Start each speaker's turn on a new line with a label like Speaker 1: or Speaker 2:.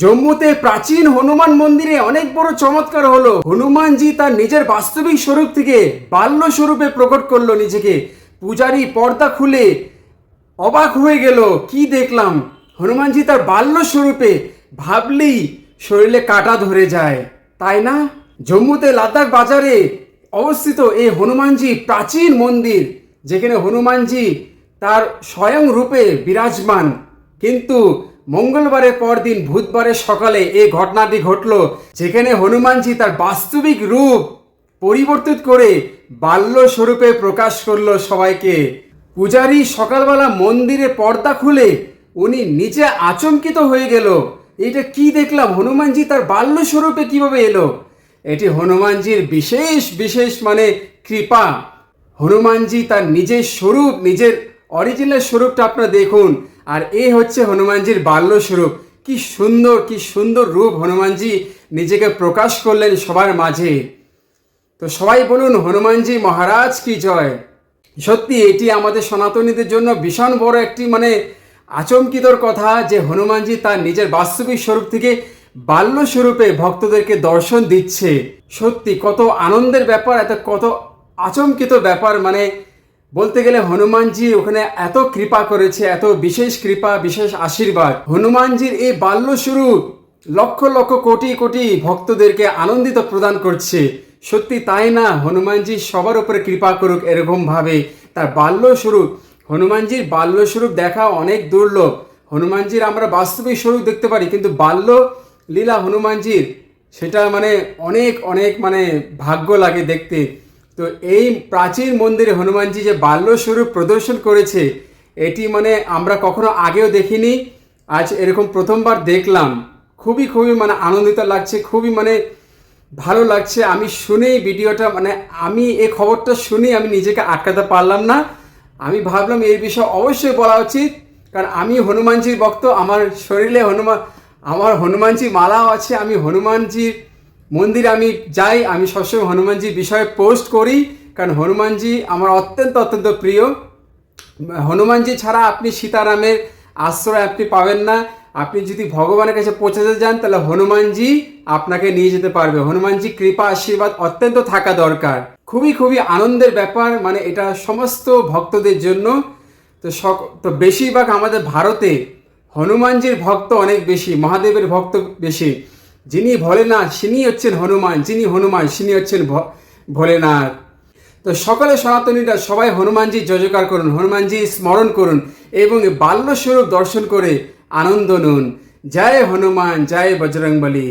Speaker 1: জম্মুতে প্রাচীন হনুমান মন্দিরে অনেক বড় চমৎকার হলো। হনুমানজি তার নিজের বাস্তবিক স্বরূপ থেকে বাল্য স্বরূপে প্রকট করল নিজেকে। পূজারি পর্দা খুলে অবাক হয়ে গেল, কি দেখলাম? হনুমানজি তার বাল্য স্বরূপে ভাবলেই শরীরে কাটা ধরে যায়। তাই না? জম্মুতে লাদাখ বাজারে অবস্থিত এই হনুমানজি প্রাচীন মন্দির, যেখানে হনুমানজি তার স্বয়ং রূপে বিরাজমান। কিন্তু মঙ্গলবারের পরদিন বুধবারের সকালে এই ঘটনাটি ঘটলো, যেখানে হনুমানজি তার বাস্তবিক রূপ পরিবর্তিত করে বাল্য স্বরূপে প্রকাশ করল সবাইকে। পূজারী সকালবেলা মন্দিরে পর্দা খুলে উনি নিজে আচমকিত হয়ে গেল। এটা কি দেখলাম? হনুমানজি তার বাল্য স্বরূপে কীভাবে এলো? এটি হনুমানজির বিশেষ বিশেষ মানে কৃপা। হনুমানজি তার নিজের স্বরূপ, নিজের অরিজিনাল স্বরূপটা আপনারা দেখুন। আর এ হচ্ছে হনুমানজির বাল্য স্বরূপ কি সুন্দর কি সুন্দর রূপ হনুমানজি নিজেকে প্রকাশ করলেন সবার মাঝে। তো সবাই বলুন, হনুমানজি মহারাজ কি জয়? সত্যি এটি আমাদের সনাতনীদের জন্য ভীষণ বড় একটি মানে আচমকিতর কথা যে হনুমানজি তার নিজের বাস্তবিক স্বরূপ থেকে বাল্য স্বরূপে ভক্তদেরকে দর্শন দিচ্ছে। সত্যি কত আনন্দের ব্যাপার, এত কত আচমকিত ব্যাপার মানে বলতে গেলে হনুমানজি ওখানে এত কৃপা করেছে, এত বিশেষ কৃপা, বিশেষ আশীর্বাদ। হনুমানজির এই বাল্য শুরু লক্ষ লক্ষ কোটি কোটি ভক্তদেরকে আনন্দিত প্রদান করছে। সত্যি তাই না? হনুমানজি সবার উপরে কৃপা করুক এরকম ভাবে তার বাল্য স্বরূপ হনুমানজির বাল্য স্বরূপ দেখা অনেক দুর্লভ। হনুমানজির আমরা বাস্তবিক স্বরূপ দেখতে পারি, কিন্তু বাল্য লীলা হনুমানজির, সেটা মানে অনেক অনেক মানে ভাগ্য লাগে দেখতে। তো এই প্রাচীন মন্দিরে হনুমানজি যে বাল্য স্বরূপ প্রদর্শন করেছে, এটি মানে আমরা কখনো আগেও দেখিনি, আজ এরকম প্রথমবার দেখলাম। খুবই খুবই মানে আনন্দিত লাগছে, খুবই মানে ভালো লাগছে। আমি শুনেই ভিডিওটা মানে আমি এই খবরটা শুনেই আমি নিজেকে আটকাতে পারলাম না। আমি ভাবলাম এই বিষয়ে অবশ্যই বলা উচিত, কারণ আমি হনুমানজির ভক্ত, আমার শরীরে হনুমান আমার হনুমানজি মালাও আছে, আমি হনুমানজির মন্দিরে আমি যাই, আমি সবসময় হনুমানজির বিষয়ে পোস্ট করি, কারণ হনুমানজি আমার অত্যন্ত অত্যন্ত প্রিয়। হনুমানজি ছাড়া আপনি সীতারামের আশ্রয় আপনি পাবেন না। আপনি যদি ভগবানের কাছে পৌঁছাতে যান, তাহলে হনুমানজি আপনাকে নিয়ে যেতে পারবে। হনুমানজি কৃপা, আশীর্বাদ অত্যন্ত থাকা দরকার। খুবই খুবই আনন্দের ব্যাপার মানে এটা সমস্ত ভক্তদের জন্য। তো সক, তো বেশিরভাগ আমাদের ভারতে হনুমানজির ভক্ত অনেক বেশি, মহাদেবের ভক্ত বেশি। যিনি ভোলেনাথ সিনি হচ্ছেন হনুমান, যিনি হনুমান সিনি হচ্ছেন ভোলেনাথ। তো সকলে সনাতনীরা সবাই হনুমানজি জয়জকার করুন, হনুমানজি স্মরণ করুন এবং বাল্যস্বরূপ দর্শন করে আনন্দ নুন। জয় হনুমান, জয় বজরংবলী।